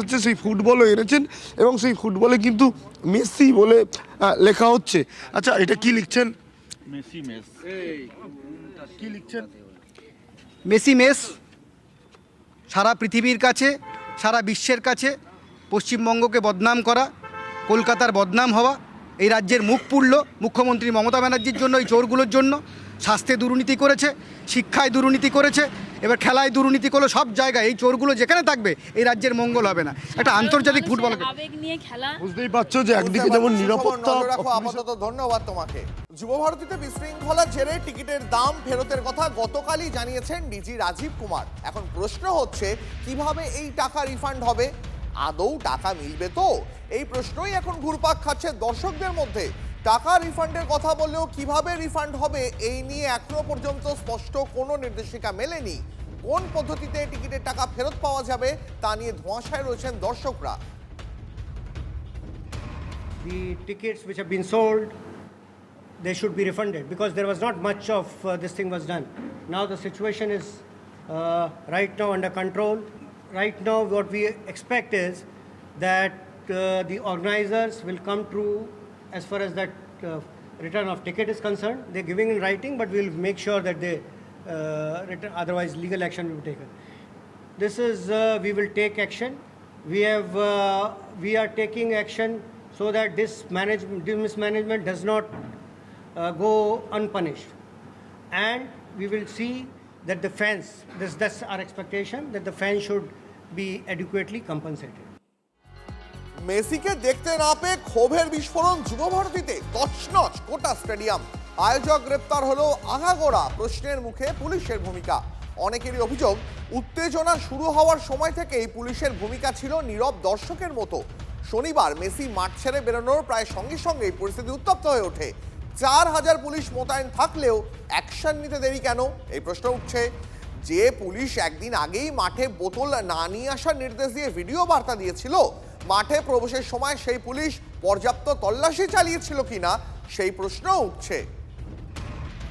হচ্ছে সেই ফুটবলও এনেছেন এবং সেই ফুটবলে কিন্তু মেসি বলে লেখা হচ্ছে। আচ্ছা এটা কি লিখছেন? Messi mess. কি লিখছেন? মেসি মেস সারা পৃথিবীর কাছে সারা বিশ্বের কাছে পশ্চিমবঙ্গকে বদনাম করা কলকাতার বদনাম হওয়া এই রাজ্যের মুখ পুড়ল মুখ্যমন্ত্রী মমতা ব্যানার্জির জন্য এই চোরগুলোর জন্য স্বাস্থ্যে দুর্নীতি করেছে শিক্ষায় দুর্নীতি করেছে এবার খেলায় দুর্নীতি করলে সব জায়গায় এই চোরগুলো যেখানে থাকবে এই রাজ্যের মঙ্গল হবে না। একটা আন্তর্জাতিক ফুটবল আবেগ নিয়ে খেলা। বুঝতেই পারছ যে একদিকে যেমন নিরাপত্তা রাখো আপাতত ধন্যবাদ তোমাকে। যুব ভারতীতে বিশৃঙ্খলা ছেড়ে টিকিটের দাম ফেরতের কথা গতকালই জানিয়েছেন ডিজি রাজীব কুমার। এখন প্রশ্ন হচ্ছে কীভাবে এই টাকা রিফান্ড হবে? আদৌ টাকা মিলবে তো? এই প্রশ্নই এখন ঘুরপাক খাচ্ছে দর্শকদের মধ্যে। টাকা রিফান্ডের কথা বললেও কীভাবে রিফান্ড হবে এই নিয়ে এখনও পর্যন্ত স্পষ্ট কোনো নির্দেশিকা মেলেনি কোন পদ্ধতিতে টিকিটের টাকা ফেরত পাওয়া যাবে তা নিয়ে ধোঁয়াশায় রয়েছেন দর্শকরা the tickets which have been sold they should be refunded because there was not much of uh, this thing was done now the situation is uh, right now under control right now what we expect is that uh, the organizers will come through as far as that uh, return of ticket is concerned they're giving in writing but we'll make sure that they uh, return otherwise legal action will be taken. This is uh, we will take action. We have uh, we are taking action so that this management this mismanagement does not uh, go unpunished. And we will see that the fans this that's our expectation that the fans should be adequately compensated মেসিকে দেখতে না পেয়ে ক্ষোভের বিস্ফোরণ যুব ভারতীতে তছনছ কোটা stadium. আয়োজক গ্রেপ্তার হলো আগাগোড়া প্রশ্নের মুখে পুলিশের ভূমিকা। অনেকেরই অভিযোগ, উত্তেজনা শুরু হওয়ার সময় থেকেই পুলিশের ভূমিকা ছিল নীরব দর্শকের মতো। শনিবার মেসি মাঠ ছেড়ে বেরোনোর প্রায় সঙ্গে সঙ্গেই পরিস্থিতি উত্তপ্ত হয়ে ওঠে। চার হাজার পুলিশ মোতায়েন থাকলেও অ্যাকশন নিতে দেরি কেন? এই প্রশ্ন উঠছে। যে পুলিশ একদিন আগেই মাঠে বোতল না নিয়ে আসার নির্দেশ দিয়ে ভিডিও বার্তা দিয়েছিল মাঠে প্রবেশের সময় সেই পুলিশ পর্যাপ্ত তল্লাশি চালিয়েছিল কিনা সেই প্রশ্ন উঠছে।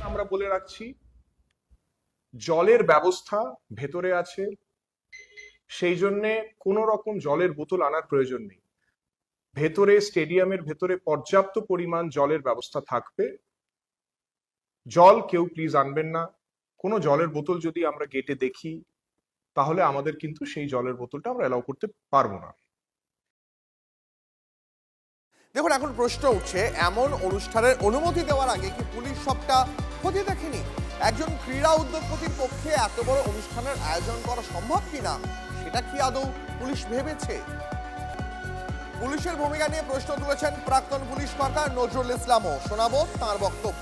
আমরা বলে রাখছি, জলের ব্যবস্থা ভেতরে আছে। সেই জন্যে কোনো রকম জলের বোতল আনার প্রয়োজন নেই। ভেতরে, স্টেডিয়ামের ভেতরে পর্যাপ্ত পরিমাণ জলের ব্যবস্থা থাকবে। জল কেউ প্লিজ আনবেন না। কোনো জলের বোতল যদি আমরা গেটে দেখি, তাহলে আমাদের কিন্তু সেই জলের বোতলটা আমরা অ্যালাউ করতে পারব না। দেখুন, এখন প্রশ্ন উঠছে, এমন অনুষ্ঠানের অনুমতি দেওয়ার আগে কি পুলিশ সবটা খতিয়ে দেখেনি? একজন ক্রীড়া উদ্যোগপতির পক্ষে এত বড় অনুষ্ঠানের আয়োজন করা সম্ভব কিনা? সেটা কি আদৌ পুলিশ ভেবেছে? পুলিশের ভূমিকা নিয়ে প্রশ্ন তুলেছেন প্রাক্তন পুলিশ কর্তা নজরুল ইসলামও। শোনাবো তার বক্তব্য।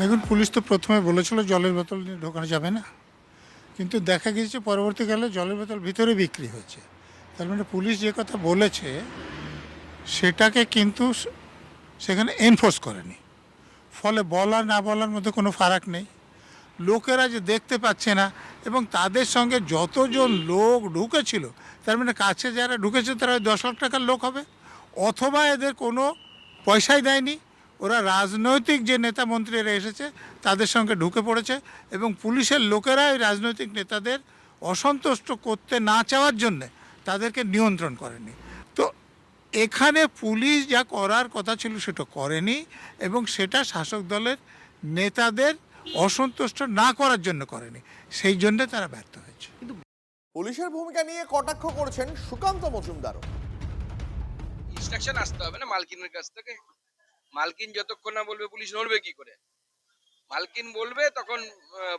দেখুন, পুলিশ তো প্রথমে বলেছিল জলের বোতল নিয়ে ঢোকানো যাবে না। কিন্তু দেখা গিয়েছে পরবর্তীকালে জলের বোতল ভিতরে বিক্রি হয়েছে তার মানে পুলিশ যে কথা বলেছে সেটাকে কিন্তু সেখানে এনফোর্স করেনি। ফলে বলার না বলার মধ্যে কোনো ফারাক নেই। লোকেরা যে দেখতে পাচ্ছে না এবং তাদের সঙ্গে যতজন লোক ঢুকেছিল, তার মানে কাছে যারা ঢুকেছে তারা ওই দশ লাখ টাকার লোক হবে। অথবা এদের কোনো পয়সাই দেয়নি। ওরা রাজনৈতিক যে নেতা মন্ত্রীরা এসেছে, তাদের সঙ্গে ঢুকে পড়েছে এবং পুলিশের লোকেরা এই রাজনৈতিক নেতাদের অসন্তুষ্ট করতে না চাওয়ার জন্যে তাদেরকে নিয়ন্ত্রণ করেনি। এখানে পুলিশ যা করার কথা ছিল সেটা করেনি এবং সেটা শাসক দলের নেতাদের অসন্তুষ্ট না করার জন্য করেনি। সেই জন্য তারা ব্যর্থ হয়েছে। পুলিশের ভূমিকা নিয়ে কটাক্ষ করেছেন সুকান্ত মজুমদারও। ইনস্ট্রাকশন আসতে হবে না মালকিনের কাছ থেকে। মালকিন যতক্ষণ না বলবে পুলিশ নড়বে কি করে? মালকিন বলবে তখন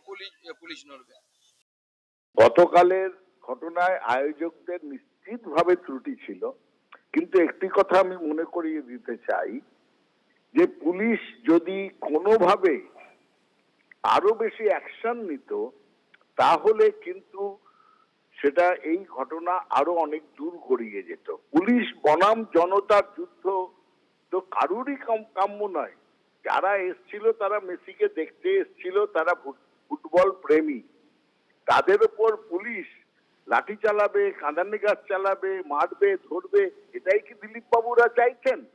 পুলিশ পুলিশ নড়বে। গতকালের ঘটনায় আয়োজকদের নিশ্চিতভাবে ত্রুটি ছিল। কিন্তু একটি কথা আমি মনে করিয়ে দিতে চাই যে পুলিশ যদি কোনোভাবে আরও বেশি অ্যাকশন নিত, তাহলে কিন্তু সেটা এই ঘটনা আরও অনেক দূর গড়িয়ে যেত। পুলিশ বনাম জনতার যুদ্ধ তো কারুরই কাম্য নয়। যারা এসছিল তারা মেসিকে দেখতে এসছিল, তারা ফুটবল প্রেমী। তাদের উপর পুলিশ লাঠি চালাবে কাঁদানি গাছ চালাবে মারবে ধরবে এটাই কি দিলীপ বাবুরা চাইছেন?